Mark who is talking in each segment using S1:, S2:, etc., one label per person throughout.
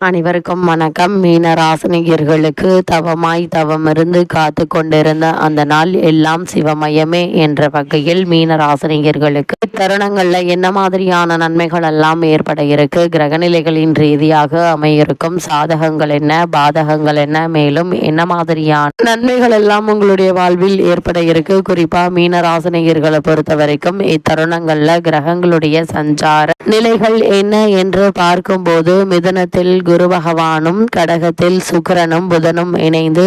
S1: அனைவருக்கும் வணக்கம். மீனராசனிகர்களுக்கு தவமாய் தவமிருந்து காத்து கொண்டிருந்த அந்த நாள் எல்லாம் சிவமயமே என்ற வகையில் மீன தருணங்களில் என்ன மாதிரியான நன்மைகள் எல்லாம் ஏற்பட இருக்கு? கிரகநிலைகளின் ரீதியாக அமையிருக்கும் சாதகங்கள் என்ன? பாதகங்கள் என்ன? மேலும் என்ன மாதிரியான நன்மைகள் எல்லாம் உங்களுடைய வாழ்வில் ஏற்பட இருக்கு? குறிப்பா மீன ராசினியர்களை பொறுத்த வரைக்கும் இத்தருணங்கள்ல கிரகங்களுடைய சஞ்சார நிலைகள் என்ன என்று பார்க்கும்போது மிதனத்தில் குரு பகவானும் கடகத்தில் சுக்கரனும் புதனும் இணைந்து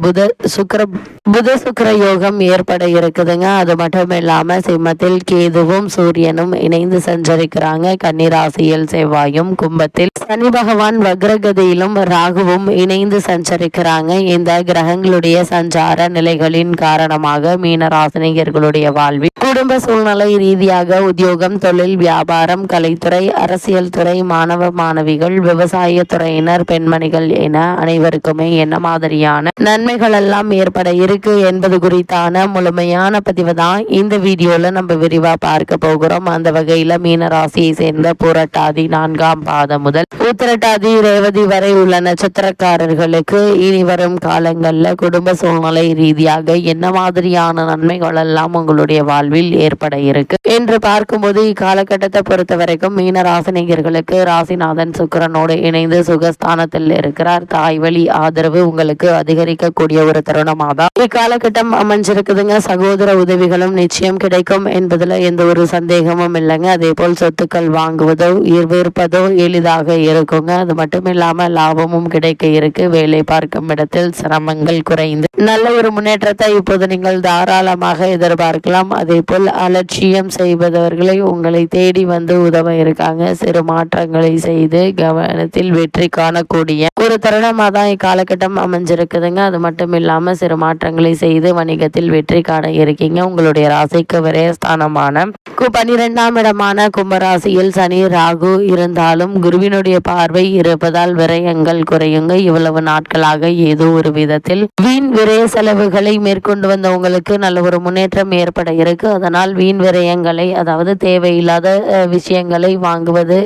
S1: புத சுக்கிர புத சுக்கர யோகம் ஏற்பட இருக்குதுங்க. அது மட்டும் இல்லாம சிம்மத்தில் கேதுவும் சூரியனும் இணைந்து சஞ்சரிக்கிறாங்க. கன்னிராசியில் செவ்வாயும் கும்பத்தில் சனி பகவான் வக்ரகதியிலும் ராகுவும் இணைந்து சஞ்சரிக்கிறாங்க. இந்த கிரகங்களுடைய சஞ்சார நிலைகளின் காரணமாக மீனராசினியர்களுடைய வாழ்வில் குடும்ப சூழ்நிலை ரீதியாக உத்தியோகம் தொழில் வியாபாரம் கலைத்துறை அரசியல் துறை மாணவ மாணவிகள் விவசாய துறையினர் பெண்மணிகள் என அனைவருக்குமே என்ன மாதிரியான நன்மைகள் எல்லாம் ஏற்பட இருக்கு என்பது குறித்தான முழுமையான பதிவு தான் இந்த வீடியோவில் நம்ம விரிவா பார்க்க போகிறோம். அந்த வகையில் மீன ராசியை சேர்ந்த புரட்டாதி நான்காம் பாதம் முதல் உத்திரட்டாதி ரேவதி வரை உள்ள நட்சத்திரக்காரர்களுக்கு இனி வரும் காலங்களில் குடும்ப சூழ்நிலை ரீதியாக என்ன மாதிரியான நன்மைகள் எல்லாம் உங்களுடைய வாழ்வில் ஏற்பட இருக்கு என்று பார்க்கும்போது இக்காலகட்டத்தை பொறுத்த வரைக்கும் மீன ராசினிகர்களுக்கு ராசிநாதன் சுக்கிரனோடு இணைந்து சுகஸ்தானத்தில் இருக்கிறார். தாய் வழி ஆதரவு உங்களுக்கு அதிகரிக்கக்கூடிய ஒரு தருணமாக தான் இக்காலகட்டம் அமைஞ்சிருக்குதுங்க. சகோதர உதவிகளும் நிச்சயம் கிடைக்கும் என்பதில் எந்த ஒரு சந்தேகமும் இல்லைங்க. அதே போல் சொத்துக்கள் வாங்குவதோ விற்பதோ எளிதாக இருக்குங்க. அது மட்டும் இல்லாமல் லாபமும் கிடைக்க இருக்கு. வேலை பார்க்கும் இடத்தில் சிரமங்கள் குறைந்து. நல்ல ஒரு முன்னேற்றத்தை இப்போது நீங்கள் தாராளமாக எதிர்பார்க்கலாம். அதே போல் அலட்சியம் செய்பவர்களை உங்களை தேடி வந்து உதவ இருக்காங்க. சிறு மாற்றங்களை செய்து கவனத்தில் வெற்றி காணக்கூடிய ஒரு தருணமாக தான் இக்காலகட்டம் அமைஞ்சிருக்குதுங்க. அது மட்டும் இல்லாமல் சிறு மாற்றங்கள் செய்து வணிகத்தில் வெற்றி காண இருக்கீங்க. உங்களுடைய ராசிக்கு விரயஸ்தானமான ஸ்தானமான பன்னிரெண்டாம் இடமான கும்பராசியில் சனி ராகு இருந்தாலும் குருவினுடைய பார்வை இருப்பதால் விரயங்கள் குறையுங்க. இவ்வளவு நாட்களாக ஏதோ ஒரு விதத்தில் வீண் விரய செலவுகளை மேற்கொண்டு வந்த உங்களுக்கு நல்ல ஒரு முன்னேற்றம் ஏற்பட இருக்கு. அதனால் வீண் விரயங்களை அதாவது தேவையில்லாத விஷயங்களை வாங்குவது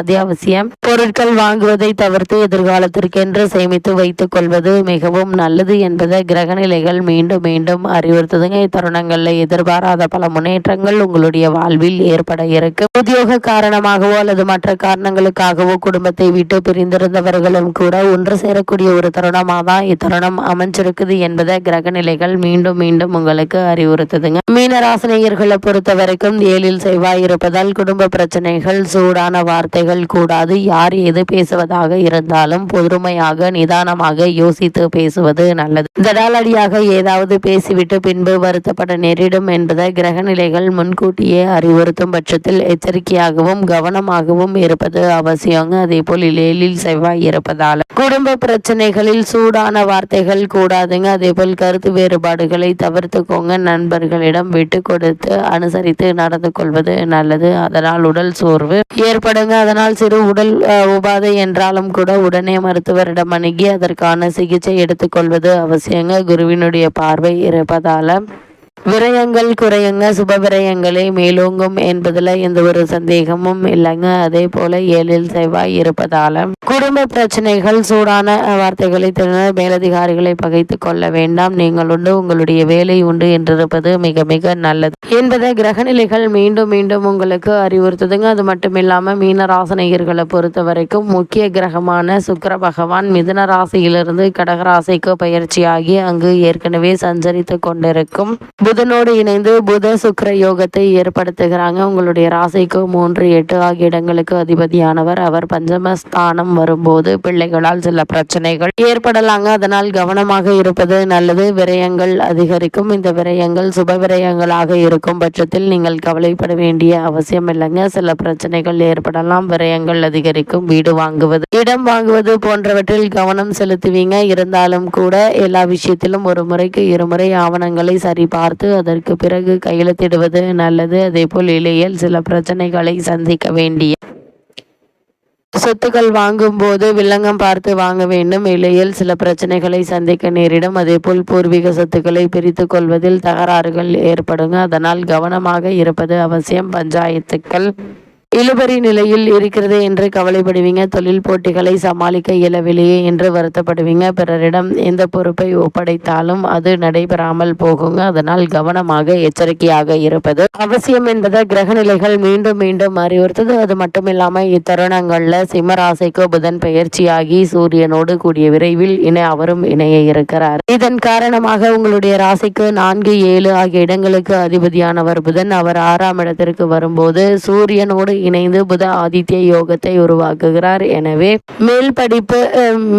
S1: அத்தியாவசியம் பொருட்கள் வாங்குவதை தவிர்த்து எதிர்காலத்திற்கென்று சேமித்து வைத்துக் கொள்வது மிகவும் நல்லது என்பதை கிரகநிலைகள் மீண்டும் மீண்டும் அறிவுறுத்துதுங்க. இத்தருணங்களில் எதிர்பாராத பல முன்னேற்றங்கள் உங்களுடைய வாழ்வில் ஏற்பட இருக்கு. உத்தியோக காரணமாகவோ அல்லது மற்ற காரணங்களுக்காகவோ குடும்பத்தை விட்டு பிரிந்திருந்தவர்களும் கூட ஒன்று சேரக்கூடிய ஒரு தருணமாக தான் இத்தருணம் அமைஞ்சிருக்குது என்பதை கிரகநிலைகள் மீண்டும் மீண்டும் உங்களுக்கு அறிவுறுத்துதுங்க. மீனராசினியர்களை பொறுத்த வரைக்கும் ஏழில் செவ்வாய் இருப்பதால் குடும்ப பிரச்சனைகள் சூடான வார்த்தைகள் கூடாது. யார் எது பேசுவதாக இருந்தாலும் பொறுமையாக நிதானமாக யோசித்து பேசுவது நல்லது. தடாலடியாக ஏதாவது பேசிவிட்டு பின்பு வருத்தப்பட நேரிடும் என்பதை கிரகநிலைகள் முன்கூட்டியே அறிவுறுத்தும் பட்சத்தில் எச்சரிக்கையாகவும் கவனமாகவும் இருப்பது அவசியங்க. அதே போல் ஏழில் செவ்வாய் இருப்பதால் குடும்ப பிரச்சனைகளில் சூடான வார்த்தைகள் கூடாதுங்க. அதே போல் கருத்து வேறுபாடுகளை தவிர்த்துக்கோங்க. நண்பர்களிடம் விட்டு கொடுத்து அனுசரித்து நடந்து கொள்வது நல்லது. அதனால் உடல் சோர்வு ஏற்படுங்க. அதனால் சிறு உடல் உபாதை என்றாலும் கூட உடனே மருத்துவரிடம் அணுகி அதற்கான சிகிச்சை எடுத்துக்கொள்வது அவசியங்க. குருவின் குருவினுடைய பார்வை இருப்பதால விரயங்கள் குறையுங்க சுப விரயங்களை மேலோங்கும் என்பதில் எந்த ஒரு சந்தேகமும் இல்லைங்க. அதே போல் ஏழில் செவ்வாய் இருப்பதால குடும்ப பிரச்சனைகள் சூடான வார்த்தைகளை திறன மேலதிகாரிகளை பகைத்து கொள்ள வேண்டாம். நீங்கள் உண்டு உங்களுடைய வேலை உண்டு என்றிருப்பது மிக மிக நல்லது. என்பதை கிரகநிலைகள் மீண்டும் மீண்டும் உங்களுக்கு அறிவுறுத்துதுங்க. அது மட்டும் இல்லாமல் மீன ராசனையர்களை பொறுத்த வரைக்கும் முக்கிய கிரகமான சுக்கர பகவான் மிதுன ராசியிலிருந்து கடகராசிக்கு பயிற்சியாகி அங்கு ஏற்கனவே சஞ்சரித்து கொண்டிருக்கும். புதனோடு இணைந்து புத சுக்கர யோகத்தை ஏற்படுத்துகிறாங்க. உங்களுடைய ராசிக்கு மூன்று எட்டு ஆகிய இடங்களுக்கு அதிபதியானவர். அவர் பஞ்சமஸ்தானம் வரும்போது பிள்ளைகளால் சில பிரச்சனைகள் ஏற்படலாங்க. அதனால் கவனமாக இருப்பது நல்லது. விரயங்கள் அதிகரிக்கும். இந்த விரயங்கள் சுப விரயங்களாக இருக்கும் பட்சத்தில் நீங்கள் கவலைப்பட வேண்டிய அவசியம் இல்லைங்க. சில பிரச்சனைகள் ஏற்படலாம். விரயங்கள் அதிகரிக்கும். வீடு வாங்குவது இடம் வாங்குவது போன்றவற்றில் கவனம் செலுத்துவீங்க. இருந்தாலும் கூட எல்லா விஷயத்திலும் ஒரு முறைக்கு இருமுறை ஆவணங்களை சரிபார்த்து அதற்கு பிறகு கையெழுத்திடுவது நல்லது. அதே போல் இளையல் சில பிரச்சனைகளை சந்திக்க வேண்டிய சொத்துக்கள் வாங்கும்போது வில்லங்கம் பார்த்து வாங்க வேண்டும். இல்லையில் சில பிரச்சனைகளை சந்திக்க நேரிடும். அதேபோல் பூர்வீக சொத்துக்களை பிரித்து கொள்வதில் தகராறுகள் ஏற்படுங்க. அதனால் கவனமாக இருப்பது அவசியம். பஞ்சாயத்துக்கள் இழுபறி நிலையில் இருக்கிறது என்று கவலைப்படுவீங்க. தொழில் போட்டிகளை சமாளிக்க இயலவில்லையே என்று வருத்தப்படுவீங்க. பிறரிடம் எந்த பொறுப்பை ஒப்படைத்தாலும் அது நடைபெறாமல் போகுங்க. அதனால் கவனமாக எச்சரிக்கையாக இருப்பது அவசியம் என்பதை கிரக நிலைகள் மீண்டும் மீண்டும் அறிவுறுத்தது. அது மட்டும் இத்தருணங்கள்ல சிம்மராசைக்கோ புதன் பெயர்ச்சியாகி சூரியனோடு கூடிய விரைவில் இணை அவரும் இணைய இருக்கிறார். இதன் காரணமாக உங்களுடைய ராசிக்கு நான்கு ஏழு ஆகிய இடங்களுக்கு அதிபதியானவர் புதன். அவர் ஆறாம் இடத்திற்கு வரும்போது சூரியனோடு இணைந்து புத ஆதித்ய யோகத்தை உருவாக்குகிறார். எனவே மேல் படிப்பு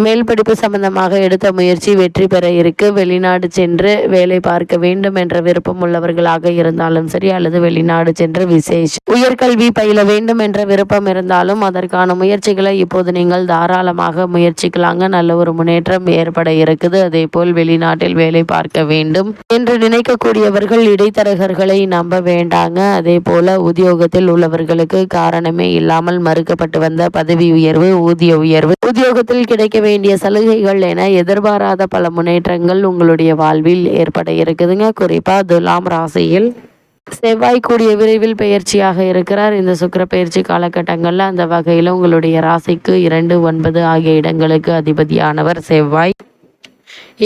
S1: மேல் படிப்பு சம்பந்தமாக எடுத்த முயற்சி வெற்றி பெற இருக்கு. வெளிநாடு சென்று வேலை பார்க்க வேண்டும் என்ற விருப்பம் உள்ளவர்களாக இருந்தாலும் சரி அல்லது வெளிநாடு சென்று விசேஷ் உயர்கல்வி பயில வேண்டும் என்ற விருப்பம் இருந்தாலும் அதற்கான முயற்சிகளை இப்போது நீங்கள் தாராளமாக முயற்சிக்கலாங்க. நல்ல ஒரு முன்னேற்றம் ஏற்பட இருக்குது. அதே போல் வெளிநாட்டில் வேலை பார்க்க வேண்டும் என்று நினைக்கக்கூடியவர்கள் இடைத்தரகர்களை நம்ப வேண்டாங்க. அதே போல உத்தியோகத்தில் உள்ளவர்களுக்கு காரணமே இல்லாமல் மறுக்கப்பட்டு வந்த பதவி உயர்வு ஊதிய உயர்வு. உத்தியோகத்தில் கிடைக்க வேண்டிய சலுகைகள் என எதிர்பாராத பல முன்னேற்றங்கள் உங்களுடைய வாழ்வில் ஏற்பட இருக்குதுங்க. குறிப்பா துலாம் ராசியில் செவ்வாய் கூடிய விரைவில் பெயர்ச்சியாக இருக்கிறார். இந்த சுக்கிர பயிற்சி காலகட்டங்களில் அந்த வகையில் உங்களுடைய ராசிக்கு இரண்டு ஒன்பது ஆகிய இடங்களுக்கு அதிபதியானவர் செவ்வாய்.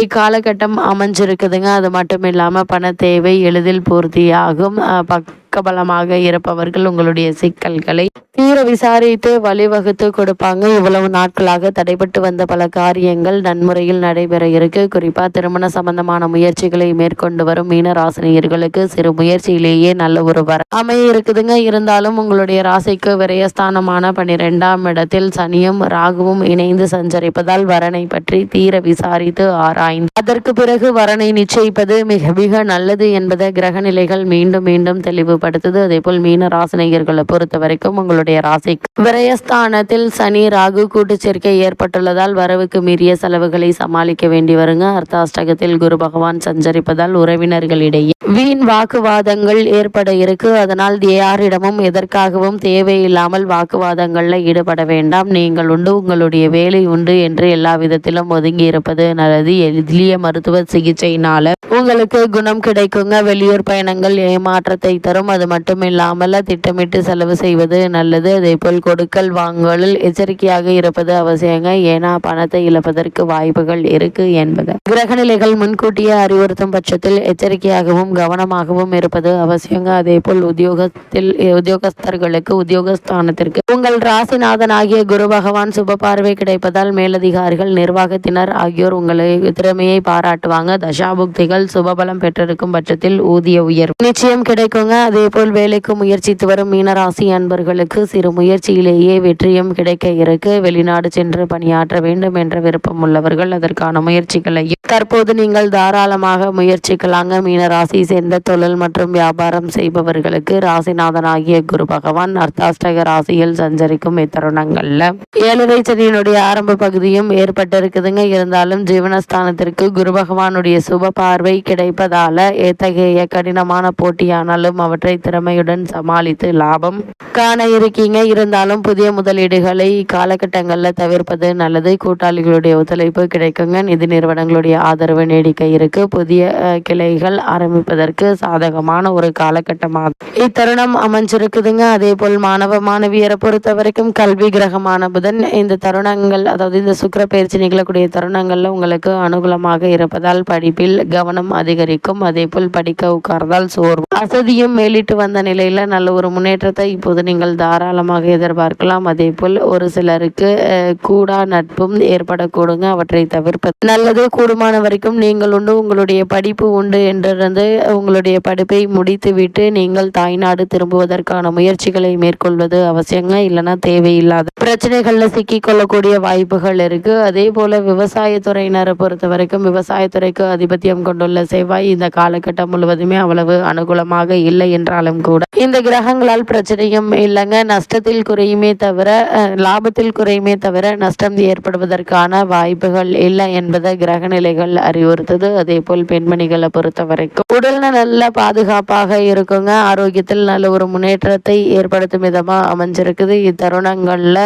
S1: இக்காலகட்டம் அமைஞ்சிருக்குதுங்க. அது மட்டும் இல்லாமல் பண தேவை எளிதில் பூர்த்தியாகும். பக் பக்கபலமாக இருப்பவர்கள் உங்களுடைய சிக்கல்களை தீர விசாரித்து வழிவகுத்து கொடுப்பாங்க. இவ்வளவு நாட்களாக தடைபட்டு வந்த பல காரியங்கள் நன்முறையில் நடைபெற இருக்கு. குறிப்பா திருமண சம்பந்தமான முயற்சிகளை மேற்கொண்டு வரும் மீனராசினியர்களுக்கு சிறு முயற்சியிலேயே நல்ல ஒரு வர அமைய இருக்குதுங்க. இருந்தாலும் உங்களுடைய ராசிக்கு விரயஸ்தானமான பனிரெண்டாம் இடத்தில் சனியும் ராகுவும் இணைந்து சஞ்சரிப்பதால் வரனை பற்றி தீர விசாரித்து ஆராய்ந்து அதற்கு பிறகு வரனை நிச்சயிப்பது மிக மிக நல்லது என்பதை கிரக நிலைகள் மீண்டும் மீண்டும் தெளிவுபடுத்துது அதே போல் மீன ராசினியர்களை பொறுத்த வரைக்கும் உங்களுடைய ராசி விரயஸ்தானத்தில் சனி ராகு கூட்டு சேர்க்கை ஏற்பட்டுள்ளதால் வரவுக்கு மீறிய செலவுகளை சமாளிக்க வேண்டி வருங்க. அர்த்தாஷ்டகத்தில் குரு பகவான் சஞ்சரிப்பதால் உறவினர்களிடையே வீண் வாக்குவாதங்கள் ஏற்பட இருக்கு. அதனால் யாரிடமும் எதற்காகவும் தேவையில்லாமல் வாக்குவாதங்கள்ல ஈடுபட வேண்டாம். நீங்கள் உண்டு உங்களுடைய வேலை உண்டு என்று எல்லா விதத்திலும் ஒதுங்கி இருப்பது நல்லது. எளிய மருத்துவ சிகிச்சையினால உங்களுக்கு குணம் கிடைக்குங்க. வெளியூர் பயணங்கள் ஏமாற்றத்தை தரும். அது மட்டும் இல்லாமல் திட்டமிட்டு செலவு செய்வது நல்லது. அதே போல் கொடுக்கல் வாங்கலில் எச்சரிக்கையாக இருப்பது அவசியங்க. ஏன்னா பணத்தை இழப்பதற்கு வாய்ப்புகள் இருக்கு என்பது. கிரகநிலைகள் முன்கூட்டியே அறிவுறுத்தும் பட்சத்தில் எச்சரிக்கையாகவும் கவனமாகவும் இருப்பது அவசியங்க. அதே போல் உத்தியோகத்தில் உத்தியோகஸ்தர்களுக்கு உத்தியோகஸ்தானத்திற்கு. உங்கள் ராசிநாதனாகிய குரு பகவான் சுப பார்வை கிடைப்பதால் மேலதிகாரிகள் நிர்வாகத்தினர் ஆகியோர் உங்களை திறமையை பாராட்டுவாங்க. தசாபுக்திகள் சுபபலம் பெற்றிருக்கும் பட்சத்தில் ஊதிய உயர்வு. நிச்சயம் கிடைக்குங்க. அதே போல் வேலைக்கு முயற்சித்து வரும் மீனராசி அன்பர்களுக்கு சிறு முயற்சியிலேயே வெற்றியும் கிடைக்க இருக்கு. வெளிநாடு சென்று பணியாற்ற வேண்டும் என்ற விருப்பம் உள்ளவர்கள் அதற்கான முயற்சிகளையும் தற்போது நீங்கள் தாராளமாக முயற்சிக்கலாங்க. மீனராசி சேர்ந்த தொழில் மற்றும் வியாபாரம் செய்பவர்களுக்கு ராசிநாதனாகிய குரு பகவான் அர்த்தாஷ்டக ராசியில் சஞ்சரிக்கும் இத்தருணங்கள்ல. ஏழரை சனியினுடைய ஆரம்ப பகுதியும் ஏற்பட்டிருக்குதுங்க. இருந்தாலும் ஜீவனஸ்தானத்திற்கு குரு பகவானுடைய சுப பார்வை கிடைப்பதால எத்தகைய கடினமான போட்டியானாலும் அவற்றை திறமையுடன் சமாளித்து லாபம் காண இருக்கீங்க. இருந்தாலும் புதிய முதலீடுகளை காலகட்டங்களில் தவிர்ப்பது நல்லது. கூட்டாளிகளுடைய ஒத்துழைப்பு கிடைக்குங்க. நிதி நிறுவனங்களுடைய ஆதரவு நீடிக்க இருக்கு. புதிய கிளைகள் ஆரம்பிப்பதற்கு சாதகமான ஒரு காலகட்டமாகும் இத்தருணம் அமைஞ்சிருக்குதுங்க. அதே போல் மாணவ மாணவியரை பொறுத்த வரைக்கும் கல்வி கிரகமான புதன். இந்த தருணங்கள் அதாவது இந்த சுக்கிர பயிற்சி நிகழக்கூடிய தருணங்கள்ல உங்களுக்கு அனுகூலமாக இருப்பதால் படிப்பில் கவனம் அதிகரிக்கும். அதே போல் படிக்க உட்கார்ந்தால் சோர்வு. அசதியும் மேலிட்டு வந்த நிலையில நல்ல ஒரு முன்னேற்றத்தை இப்போது நீங்கள் தாராளமாக எதிர்பார்க்கலாம். அதே போல் ஒரு சிலருக்கு கூடா நட்பும் ஏற்படக்கூடுங்க. அவற்றை தவிர்ப்பது நல்லது. கூடுமான வரைக்கும் நீங்கள் உண்டு. உங்களுடைய படிப்பு உண்டு என்றிருந்து உங்களுடைய படிப்பை முடித்துவிட்டு நீங்கள் தாய்நாடு திரும்புவதற்கான முயற்சிகளை மேற்கொள்வது அவசியங்க. இல்லைன்னா தேவையில்லாத பிரச்சனைகளில் சிக்கிக்கொள்ளக்கூடிய வாய்ப்புகள் இருக்கு. அதே போல விவசாயத்துறையினரை பொறுத்த வரைக்கும் விவசாயத்துறைக்கு ஆதிபத்தியம் கொண்டுள்ள செவ்வாய் இந்த காலகட்டம் முழுவதுமே அவ்வளவு அனுகூலமாக இல்லை என்றாலும் கூட. இந்த கிரகங்களால் பிரச்சனையும் இல்லைங்க. நஷ்டத்தில் குறையுமே தவிர லாபத்தில் குறையுமே தவிர நஷ்டம் ஏற்படுவதற்கான வாய்ப்புகள் இல்லை என்பதை கிரக நிலைகள் அறிவுறுத்தது. அதே போல் பெண்மணிகளை பொறுத்த வரைக்கும் உடல் நல்ல பாதுகாப்பாக இருக்குங்க. ஆரோக்கியத்தில் நல்ல ஒரு முன்னேற்றத்தை ஏற்படுத்தும் விதமா அமைஞ்சிருக்குது. இத்தருணங்கள்ல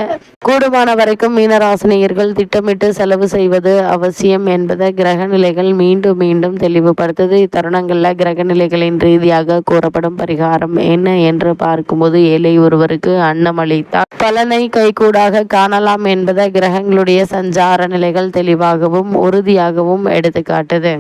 S1: கூடுமான வரைக்கும் மீனராசினியர்கள் திட்டமிட்டு செலவு செய்வது அவசியம் என்பதை கிரக நிலைகள் மீண்டும் மீண்டும் தெளி தெளிவுபடுத்தது. இத்தருணங்களில் கிரக நிலைகளின் ரீதியாக கூறப்படும் பரிகாரம் என்ன என்று பார்க்கும்போது ஏழை ஒருவருக்கு அன்னம் அளித்தால் பலனை கைகூடாக காணலாம் என்பதை கிரகங்களுடைய சஞ்சார நிலைகள் தெளிவாகவும் உறுதியாகவும் எடுத்துக்காட்டுது.